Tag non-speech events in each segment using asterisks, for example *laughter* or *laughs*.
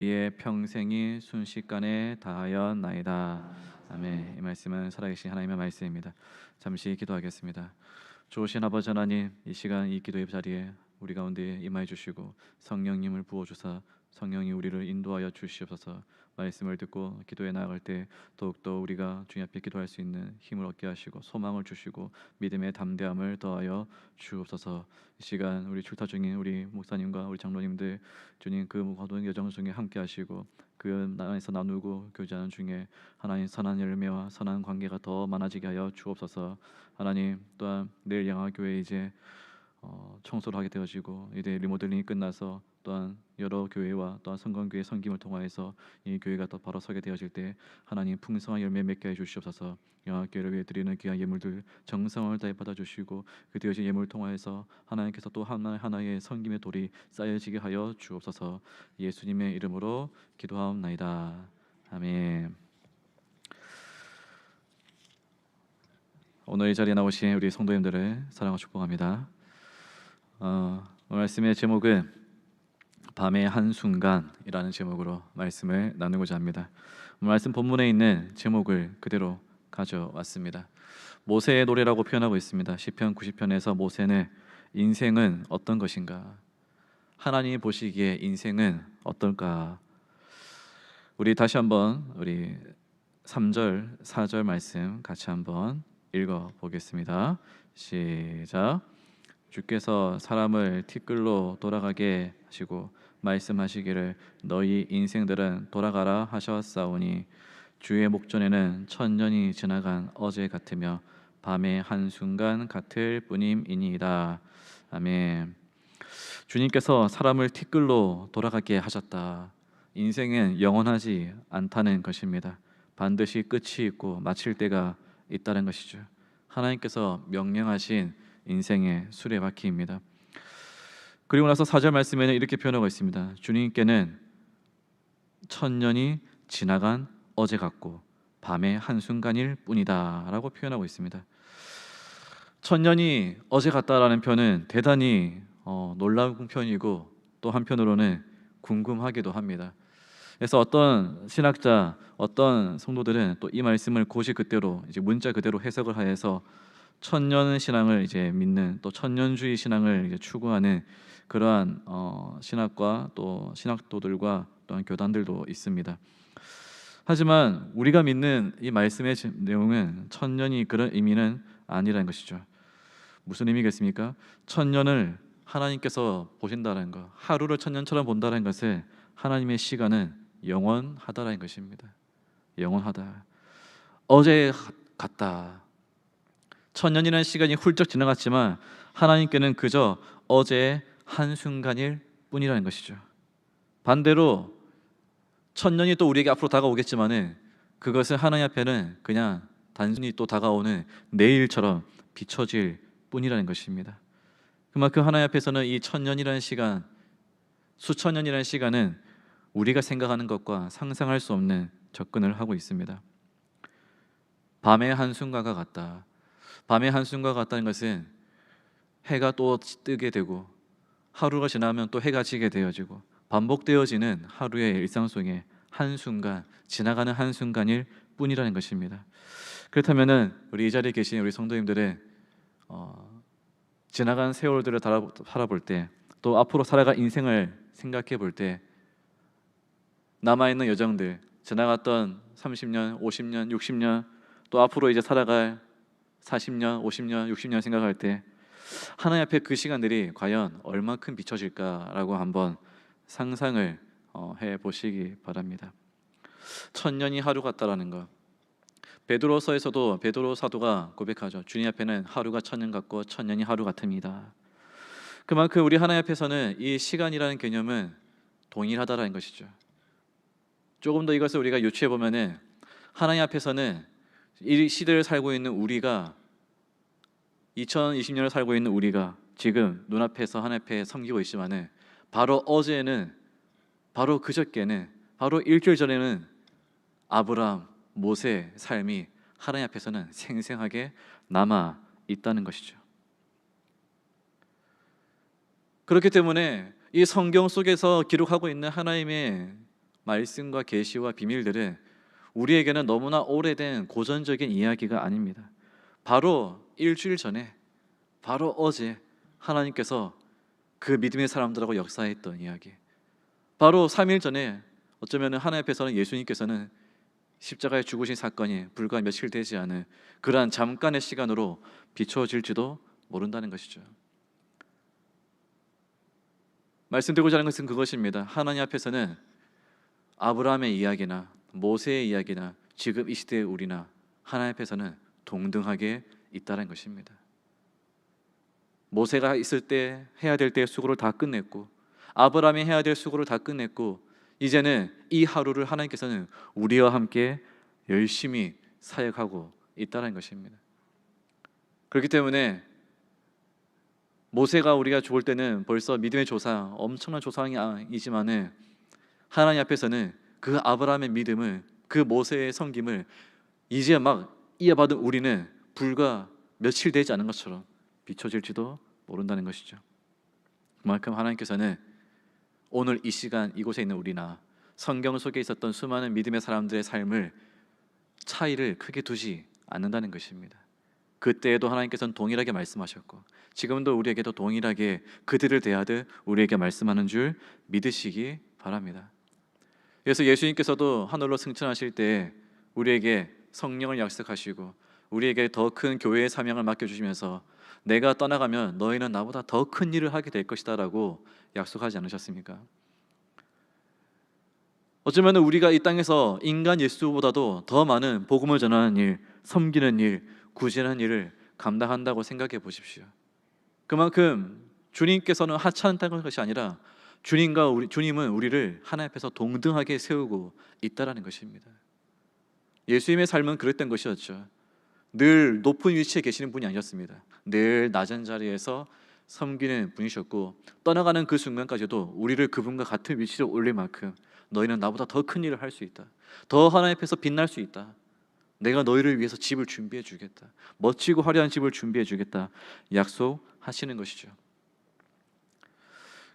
이의 평생이 순식간에 다하였나이다. 아멘. 이 말씀은 살아계신 하나님의 말씀입니다. 잠시 기도하겠습니다. 좋으신 아버지 하나님, 이 시간 이 기도의 자리에 우리 가운데 임하여 주시고 성령님을 부어 주사 성령이 우리를 인도하여 주시옵소서. 말씀을 듣고 기도에 나아갈 때 더욱더 우리가 주님 앞에 기도할 수 있는 힘을 얻게 하시고 소망을 주시고 믿음의 담대함을 더하여 주옵소서. 이 시간 우리 출타 중인 우리 목사님과 우리 장로님들 주님 그 모든 여정 중에 함께 하시고 그 나라에서 나누고 교제하는 중에 하나님 선한 열매와 선한 관계가 더 많아지게 하여 주옵소서. 하나님 또한 내일 양화교회 이제 어, 청소를 하게 되어지고 이제 리모델링이 끝나서 또한 여러 교회와 또한 성건교회 섬김을 통하여서 이 교회가 더 바로 서게 되어질 때 하나님 풍성한 열매 맺게 해 주시옵소서. 영화교회를 위해 드리는 귀한 예물들 정성을 다해 받아 주시고 그 되어진 예물을 통하여서 하나님께서 또 하나 하나의 섬김의 돌이 쌓여지게 하여 주옵소서. 예수님의 이름으로 기도하옵나이다. 아멘. 오늘 이 자리에 나오신 우리 성도님들을 사랑하고 축복합니다. 어, 말씀의 제목은 밤의 한 순간이라는 제목으로 말씀을 나누고자 합니다. 말씀 본문에 있는 제목을 그대로 가져왔습니다. 모세의 노래라고 표현하고 있습니다. 시편 90편에서 모세는 인생은 어떤 것인가? 하나님이 보시기에 인생은 어떨까? 우리 다시 한번 우리 3절, 4절 말씀 같이 한번 읽어 보겠습니다. 시작. 주께서 사람을 티끌로 돌아가게 하시고 말씀하시기를 너희 인생들은 돌아가라 하셨사오니 주의 목전에는 천년이 지나간 어제 같으며 밤의 한 순간 같을 뿐임이니이다. 아멘. 주님께서 사람을 티끌로 돌아가게 하셨다. 인생은 영원하지 않다는 것입니다. 반드시 끝이 있고 마칠 때가 있다는 것이죠. 하나님께서 명령하신 인생의 수레바퀴입니다. 그리고 나서 사절 말씀에는 이렇게 표현하고 있습니다. 주님께는 천년이 지나간 어제 같고 밤의 한 순간일 뿐이다라고 표현하고 있습니다. 천년이 어제 같다라는 표현은 대단히 어, 놀라운 표현이고 또 한편으로는 궁금하기도 합니다. 그래서 어떤 신학자, 어떤 성도들은 또 이 말씀을 고시 그대로 이제 문자 그대로 해석을 하여서 천년 신앙을 이제 믿는 또 천년주의 신앙을 이제 추구하는 그러한 어, 신학과 또 신학도들과 또한 교단들도 있습니다. 하지만 우리가 믿는 이 말씀의 내용은 천년이 그런 의미는 아니라는 것이죠. 무슨 의미겠습니까? 천년을 하나님께서 보신다는 것, 하루를 천년처럼 본다는 것은 하나님의 시간은 영원하다라는 것입니다. 영원하다. 어제 같다. 천년이라는 시간이 훌쩍 지나갔지만 하나님께는 그저 어제의 한 순간일 뿐이라는 것이죠. 반대로 천년이 또 우리에게 앞으로 다가오겠지만은 그것은 하나님 앞에는 그냥 단순히 또 다가오는 내일처럼 비춰질 뿐이라는 것입니다. 그만큼 하나님 앞에서는 이 천년이라는 시간, 수천 년이라는 시간은 우리가 생각하는 것과 상상할 수 없는 접근을 하고 있습니다. 밤의 한 순간과 같다. 밤의 한순간과 같다는 것은 해가 또 뜨게 되고 하루가 지나면 또 해가 지게 되어지고 반복되어지는 하루의 일상 속에 한순간 지나가는 한순간일 뿐이라는 것입니다. 그렇다면은 우리 이 자리에 계신 우리 성도님들은 어, 지나간 세월들을 바라볼 때 또 앞으로 살아갈 인생을 생각해 볼 때 남아 있는 여정들 지나갔던 30년, 50년, 60년 또 앞으로 이제 살아갈 40년, 50년, 60년 생각할 때 하나님 앞에 그 시간들이 과연 얼마큼 비춰질까라고 한번 상상을 어, 해 보시기 바랍니다. 천년이 하루 같다라는 것. 베드로서에서도 베드로 사도가 고백하죠. 주님 앞에는 하루가 천년 같고 천년이 하루 같습니다. 그만큼 우리 하나님 앞에서는 이 시간이라는 개념은 동일하다라는 것이죠. 조금 더 이것을 우리가 유추해 보면은 하나님 앞에서는 이 시대를 살고 있는 우리가 2020년을 살고 있는 우리가 지금 눈앞에서 하나님 앞에 섬기고 있지만은 바로 어제는 바로 그저께는 바로 일주일 전에는 아브라함, 모세 삶이 하나님 앞에서는 생생하게 남아 있다는 것이죠. 그렇기 때문에 이 성경 속에서 기록하고 있는 하나님의 말씀과 계시와 비밀들은 우리에게는 너무나 오래된 고전적인 이야기가 아닙니다. 바로 일주일 전에 바로 어제 하나님께서 그 믿음의 사람들하고 역사했던 이야기. 바로 3일 전에 어쩌면 하나님 앞에서는 예수님께서는 십자가에 죽으신 사건이 불과 며칠 되지 않은 그러한 잠깐의 시간으로 비춰질지도 모른다는 것이죠. 말씀드리고자 하는 것은 그것입니다. 하나님 앞에서는 아브라함의 이야기나 모세의 이야기나 지금 이 시대의 우리나 하나님 앞에서는 동등하게 있다는 것입니다. 모세가 있을 때 해야 될 때의 수고를 다 끝냈고 아브라함이 해야 될 수고를 다 끝냈고 이제는 이 하루를 하나님께서는 우리와 함께 열심히 사역하고 있다는 것입니다. 그렇기 때문에 모세가 우리가 죽을 때는 벌써 믿음의 조상, 엄청난 조상이지만은 하나님 앞에서는 그 아브라함의 믿음을 그 모세의 섬김을 이제 막 이어받은 우리는 불과 며칠 되지 않은 것처럼 비춰질지도 모른다는 것이죠. 그만큼 하나님께서는 오늘 이 시간 이곳에 있는 우리나 성경 속에 있었던 수많은 믿음의 사람들의 삶을 차이를 크게 두지 않는다는 것입니다. 그때에도 하나님께서는 동일하게 말씀하셨고 지금도 우리에게도 동일하게 그들을 대하듯 우리에게 말씀하는 줄 믿으시기 바랍니다. 그래서 예수님께서도 하늘로 승천하실 때 우리에게 성령을 약속하시고 우리에게 더 큰 교회의 사명을 맡겨주시면서 내가 떠나가면 너희는 나보다 더 큰 일을 하게 될 것이다라고 약속하지 않으셨습니까? 어쩌면 우리가 이 땅에서 인간 예수보다도 더 많은 복음을 전하는 일, 섬기는 일, 구제하는 일을 감당한다고 생각해 보십시오. 그만큼 주님께서는 하찮다는 것이 아니라 주님과 우리 주님은 우리를 하나님 앞에서 동등하게 세우고 있다라는 것입니다. 예수님의 삶은 그랬던 것이었죠. 늘 높은 위치에 계시는 분이 아니었습니다. 늘 낮은 자리에서 섬기는 분이셨고 떠나가는 그 순간까지도 우리를 그분과 같은 위치로 올릴 만큼 너희는 나보다 더 큰 일을 할 수 있다. 더 하나님 앞에서 빛날 수 있다. 내가 너희를 위해서 집을 준비해 주겠다. 멋지고 화려한 집을 준비해 주겠다. 약속하시는 것이죠.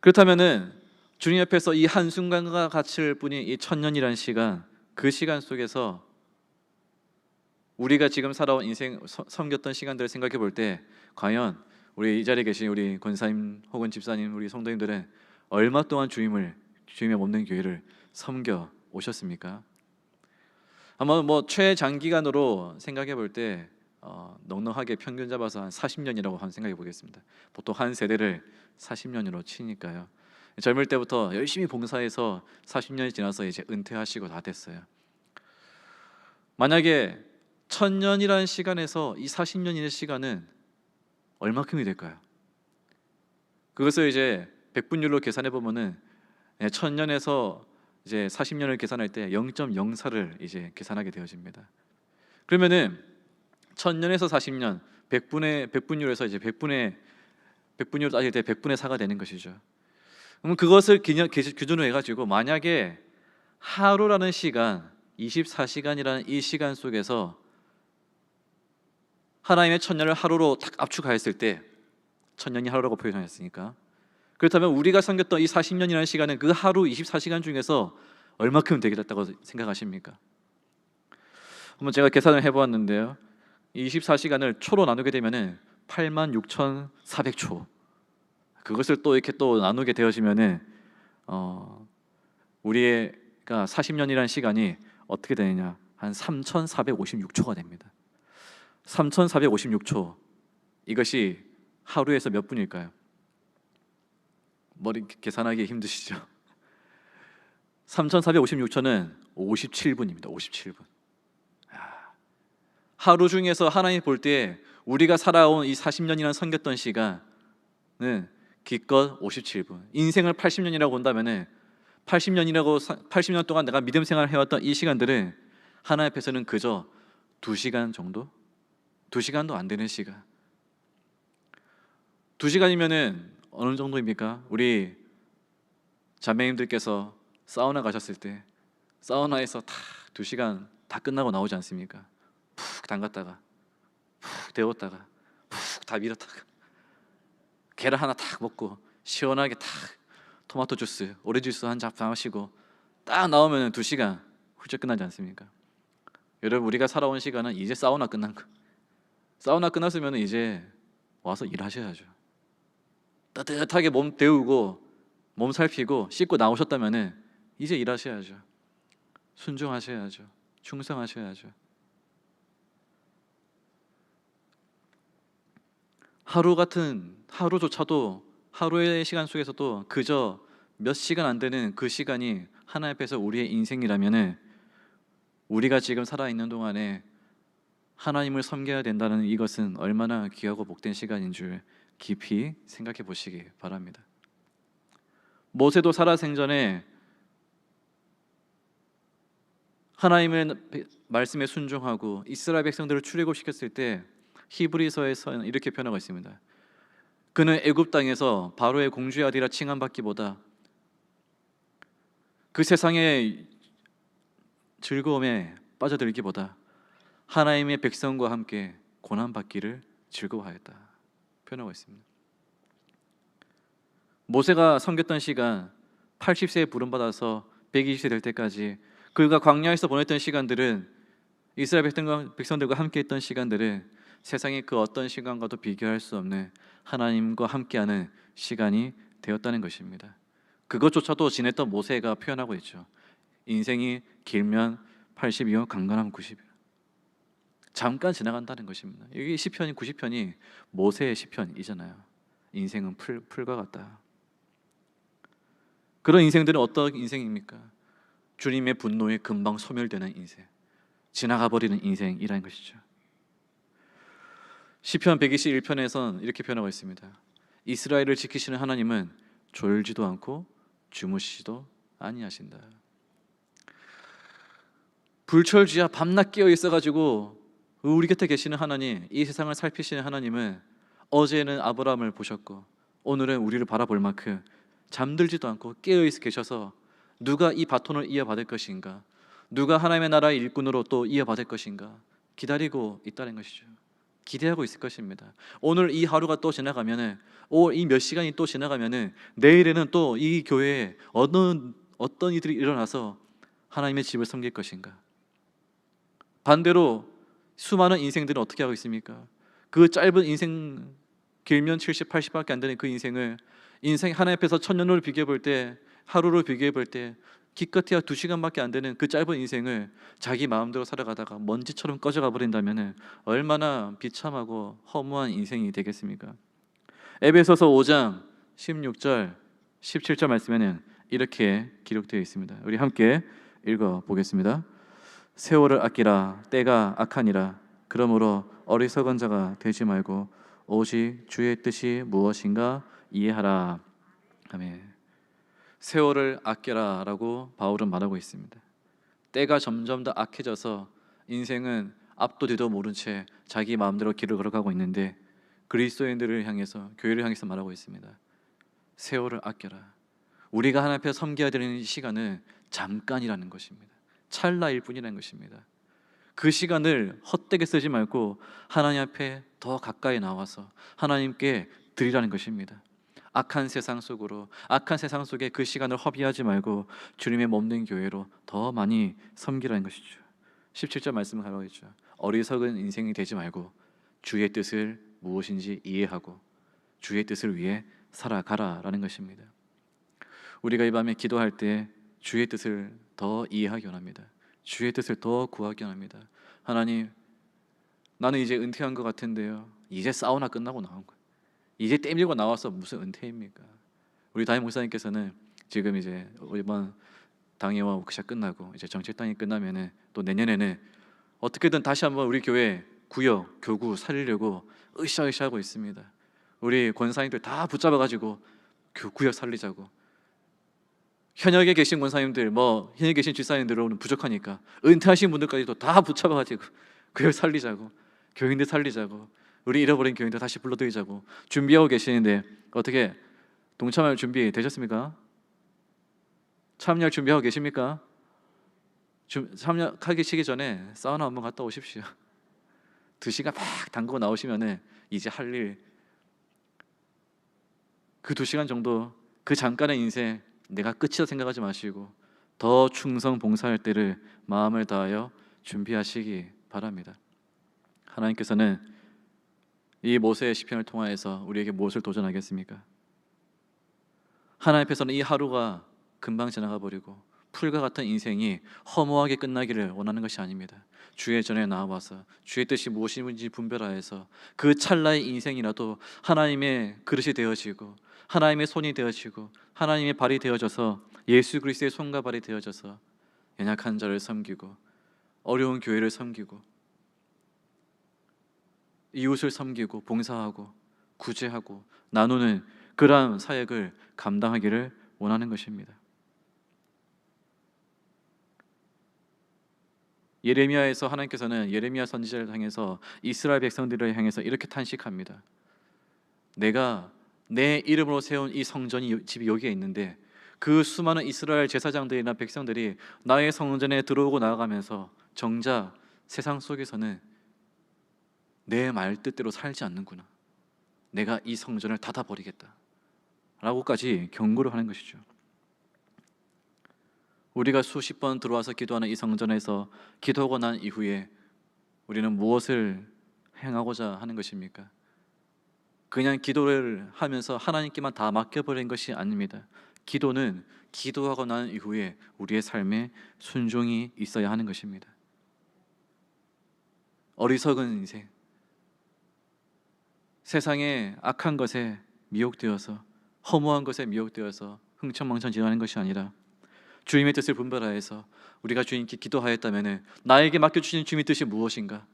그렇다면은 주님 앞에서 이 한 순간과 같을 뿐인 이 천년이라는 시간, 그 시간 속에서 우리가 지금 살아온 인생 서- 섬겼던 시간들을 생각해 볼 때 과연 우리 이 자리에 계신 우리 권사님 혹은 집사님 우리 성도님들은 얼마 동안 주님을 주님의 없는 교회를 섬겨 오셨습니까? 아마 뭐 최장기간으로 생각해 볼때 어, 넉넉하게 평균 잡아서 한 40년이라고 한 생각해 보겠습니다. 보통 한 세대를 40년으로 치니까요. 젊을 때부터 열심히 봉사해서 40년이 지나서 이제 은퇴하시고 다 됐어요. 만약에 천년이라는 시간에서 이 40년이라는 시간은 얼마큼이 될까요? 그것을 이제 백분율로 계산해 보면은 예, 천년에서 이제 40년을 계산할 때 0.04를 이제 계산하게 되어집니다. 그러면은 천년에서 40년 100분의 100분율에서 이제 100분의 100분율 따질 때 100분의 4가 되는 것이죠. 그럼 그것을 기념, 기- 기준으로 해가지고 만약에 하루라는 시간 24시간이라는 이 시간 속에서 하나님의 천년을 하루로 딱 압축하였을 때 천년이 하루라고 표현하였으니까 그렇다면 우리가 섬겼던 이 40년이라는 시간은 그 하루 24시간 중에서 얼마큼 되겠다고 생각하십니까? 한번 제가 계산을 해보았는데요. 24시간을 초로 나누게 되면은 86,400초. 그것을 또 이렇게 또 나누게 되어지면은 어, 우리가 40년이라는 시간이 어떻게 되느냐? 한 3,456초가 됩니다. 3,456초. 이것이 하루에서 몇 분일까요? 머리 계산하기 힘드시죠? 3,456초는 57분입니다. 57분. 하루 중에서 하나님 볼 때 우리가 살아온 이 40년이나 섬겼던 시간은 기껏 57분. 인생을 80년이라고 본다면은 80년이라고 80년 동안 내가 믿음 생활을 해왔던 이 시간들은 하나님 앞에서는 그저 2시간 정도? 2시간도 안 되는 시간. 2시간이면은 어느 정도입니까? 우리 자매님들께서 사우나 가셨을 때 사우나에서 다 2시간 다 끝나고 나오지 않습니까? 푹 담갔다가 푹 데웠다가 푹 다 밀었다가 계란 하나 탁 먹고 시원하게 탁 토마토 주스, 오렌지 주스 한 잔 마시고 딱 나오면 두 시간 훌쩍 끝나지 않습니까? 여러분 우리가 살아온 시간은 이제 사우나 끝난 거. 사우나 끝났으면 이제 와서 일하셔야죠. 따뜻하게 몸 데우고 몸 살피고 씻고 나오셨다면은 이제 일하셔야죠. 순종하셔야죠. 충성하셔야죠. 하루 같은 하루조차도 하루의 시간 속에서도 그저 몇 시간 안 되는 그 시간이 하나님 앞에서 우리의 인생이라면은 우리가 지금 살아 있는 동안에 하나님을 섬겨야 된다는 이것은 얼마나 귀하고 복된 시간인 줄 깊이 생각해 보시기 바랍니다. 모세도 살아 생전에 하나님의 말씀에 순종하고 이스라엘 백성들을 출애굽시켰을 때 히브리서에서는 이렇게 표현하고 있습니다. 그는 애굽 땅에서 바로의 공주의 아들이라 칭함받기보다 그 세상의 즐거움에 빠져들기보다 하나님의 백성과 함께 고난 받기를 즐거워하였다. 표현하고 있습니다. 모세가 섬겼던 시간 80세에 부름 받아서 120세 될 때까지 그가 광야에서 보냈던 시간들은 이스라엘 백성들과 함께 했던 시간들은 세상의 그 어떤 시간과도 비교할 수 없는 하나님과 함께하는 시간이 되었다는 것입니다. 그것조차도 지냈던 모세가 표현하고 있죠. 인생이 길면 80이요 강건하면 90이요. 잠깐 지나간다는 것입니다. 여기 시편이 90편이 모세의 시편이잖아요. 인생은 풀, 풀과 같다. 그런 인생들은 어떤 인생입니까? 주님의 분노에 금방 소멸되는 인생, 지나가 버리는 인생이라는 것이죠. 시편 121편에선 이렇게 표현하고 있습니다. 이스라엘을 지키시는 하나님은 졸지도 않고 주무시지도 아니하신다. 불철주야 밤낮 깨어 있어 가지고 우리 곁에 계시는 하나님, 이 세상을 살피시는 하나님은 어제는 아브라함을 보셨고 오늘은 우리를 바라볼 만큼 잠들지도 않고 깨어 있어 계셔서 누가 이 바톤을 이어받을 것인가, 누가 하나님의 나라의 일꾼으로 또 이어받을 것인가 기다리고 있다는 것이죠. 기대하고 있을 것입니다. 오늘 이 하루가 또 지나가면은 이 몇 시간이 또 지나가면은 내일에는 또 이 교회에 어떤 어떤 이들이 일어나서 하나님의 집을 섬길 것인가. 반대로 수많은 인생들은 어떻게 하고 있습니까? 그 짧은 인생 길면 70, 80밖에 안 되는 그 인생을 인생 하나님 앞에서 천년을 비교해 볼 때 하루를 비교해 볼 때 기껏해야 두 시간밖에 안 되는 그 짧은 인생을 자기 마음대로 살아가다가 먼지처럼 꺼져가 버린다면 얼마나 비참하고 허무한 인생이 되겠습니까? 에베소서 5장 16절 17절 말씀에는 이렇게 기록되어 있습니다. 우리 함께 읽어 보겠습니다. 세월을 아끼라 때가 악하니라 그러므로 어리석은 자가 되지 말고 오직 주의 뜻이 무엇인가 이해하라. 아멘. 세월을 아껴라라고 바울은 말하고 있습니다. 때가 점점 더 악해져서 인생은 앞도 뒤도 모른 채 자기 마음대로 길을 걸어가고 있는데 그리스도인들을 향해서 교회를 향해서 말하고 있습니다. 세월을 아껴라. 우리가 하나님 앞에 섬겨야 되는 시간은 잠깐이라는 것입니다. 찰나일 뿐이라는 것입니다. 그 시간을 헛되게 쓰지 말고 하나님 앞에 더 가까이 나와서 하나님께 드리라는 것입니다. 악한 세상 속으로 악한 세상 속에 그 시간을 허비하지 말고 주님의 몸된 교회로 더 많이 섬기라는 것이죠. 17절 말씀을 가라고 했죠. 어리석은 인생이 되지 말고 주의 뜻을 무엇인지 이해하고 주의 뜻을 위해 살아가라라는 것입니다. 우리가 이 밤에 기도할 때 주의 뜻을 더 이해하기 원합니다. 주의 뜻을 더 구하기 원합니다. 하나님, 나는 이제 은퇴한 것 같은데요. 이제 사우나 끝나고 나온 거예요. 이제 땜밀고 나와서 무슨 은퇴입니까? 우리 담임 목사님께서는 지금 이제 이번 당회와 워크샵 끝나고 이제 정책당이 끝나면은 또 내년에는 어떻게든 다시 한번 우리 교회 구역 교구 살리려고 으쌰으쌰 하고 있습니다. 우리 권사님들 다 붙잡아 가지고 구역 살리자고. 현역에 계신 권사님들, 뭐 현역에 계신 집사님들은 부족하니까 은퇴하신 분들까지도 다 붙잡아 가지고 교회 살리자고, 교인들 살리자고. 우리 잃어버린 교인들 다시 불러드리자고 준비하고 계시는데 어떻게 동참할 준비 되셨습니까? 참여할 준비하고 계십니까? 참여하기 시기 전에 사우나 한번 갔다 오십시오. *laughs* 두 시간 막 담그고 나오시면은 이제 할 일 그 두 시간 정도 그 잠깐의 인생 내가 끝이다 생각하지 마시고 더 충성 봉사할 때를 마음을 다하여 준비하시기 바랍니다. 하나님께서는 이 모세의 시편을 통하여서 우리에게 무엇을 도전하겠습니까? 하나님 앞에서는 이 하루가 금방 지나가 버리고 풀과 같은 인생이 허무하게 끝나기를 원하는 것이 아닙니다. 주의 전에 나와서 주의 뜻이 무엇인지 분별하여서 그 찰나의 인생이라도 하나님의 그릇이 되어지고 하나님의 손이 되어지고 하나님의 발이 되어져서 예수 그리스도의 손과 발이 되어져서 연약한 자를 섬기고 어려운 교회를 섬기고 이웃을 섬기고 봉사하고 구제하고 나누는 그러한 사역을 감당하기를 원하는 것입니다. 예레미야에서 하나님께서는 예레미야 선지자를 향해서 이스라엘 백성들을 향해서 이렇게 탄식합니다. 내가 내 이름으로 세운 이 성전이 집이 여기에 있는데 그 수많은 이스라엘 제사장들이나 백성들이 나의 성전에 들어오고 나가면서 정작 세상 속에서는 내 말 뜻대로 살지 않는구나. 내가 이 성전을 닫아 버리겠다. 라고까지 경고를 하는 것이죠. 우리가 수십 번 들어와서 기도하는 이 성전에서 기도하고 난 이후에 우리는 무엇을 행하고자 하는 것입니까? 그냥 기도를 하면서 하나님께만 다 맡겨버린 것이 아닙니다. 기도는 기도하고 난 이후에 우리의 삶에 순종이 있어야 하는 것입니다. 어리석은 인생, 세상의 악한 것에 미혹되어서 허무한 것에 미혹되어서 흥청망청 지나는 것이 아니라 주님의 뜻을 분별하여서 우리가 주님께 기도하였다면 나에게 맡겨주신 주님의 뜻이 무엇인가?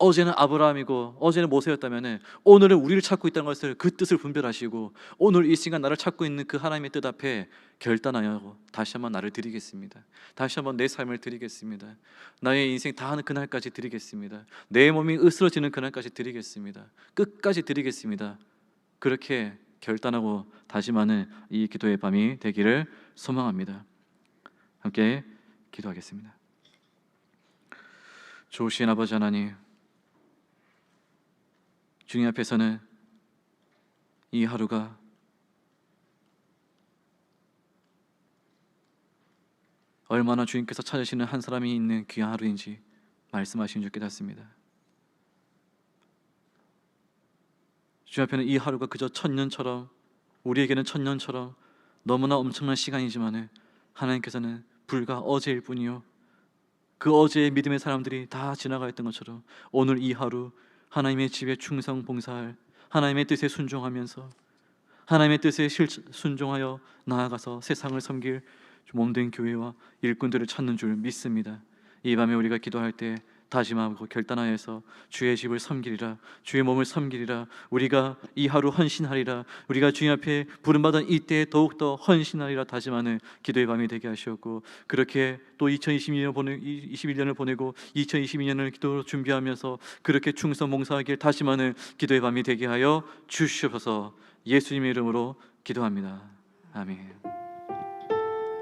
어제는 아브라함이고 어제는 모세였다면 오늘은 우리를 찾고 있다는 것을 그 뜻을 분별하시고 오늘 이 시간 나를 찾고 있는 그 하나님의 뜻 앞에 결단하여 다시 한번 나를 드리겠습니다. 다시 한번 내 삶을 드리겠습니다. 나의 인생 다 하는 그날까지 드리겠습니다. 내 몸이 으스러지는 그날까지 드리겠습니다. 끝까지 드리겠습니다. 그렇게 결단하고 다짐하는 이 기도의 밤이 되기를 소망합니다. 함께 기도하겠습니다. 좋으신 아버지 하나님, 주님 앞에서는 이 하루가 얼마나 주님께서 찾으시는 한 사람이 있는 귀한 하루인지 말씀하신 줄 깨닫습니다. 주님 앞에는 이 하루가 그저 천년처럼 우리에게는 천년처럼 너무나 엄청난 시간이지만 하나님께서는 불과 어제일 뿐이요 그 어제의 믿음의 사람들이 다 지나가 있던 것처럼 오늘 이 하루 하나님의 집에 충성 봉사할 하나님의 뜻에 순종하면서 하나님의 뜻에 실 순종하여 나아가서 세상을 섬길 몸된 교회와 일꾼들을 찾는 줄 믿습니다. 이 밤에 우리가 기도할 때 다짐하고 결단하여서 주의 집을 섬기리라 주의 몸을 섬기리라 우리가 이 하루 헌신하리라 우리가 주님 앞에 부름받은 이때 더욱더 헌신하리라 다짐하는 기도의 밤이 되게 하시었고 그렇게 또 2022년 보내 21년을 보내고 2022년을 기도로 준비하면서 그렇게 충성 봉사하길 다짐하는 기도의 밤이 되게 하여 주시옵소서 예수님의 이름으로 기도합니다. 아멘.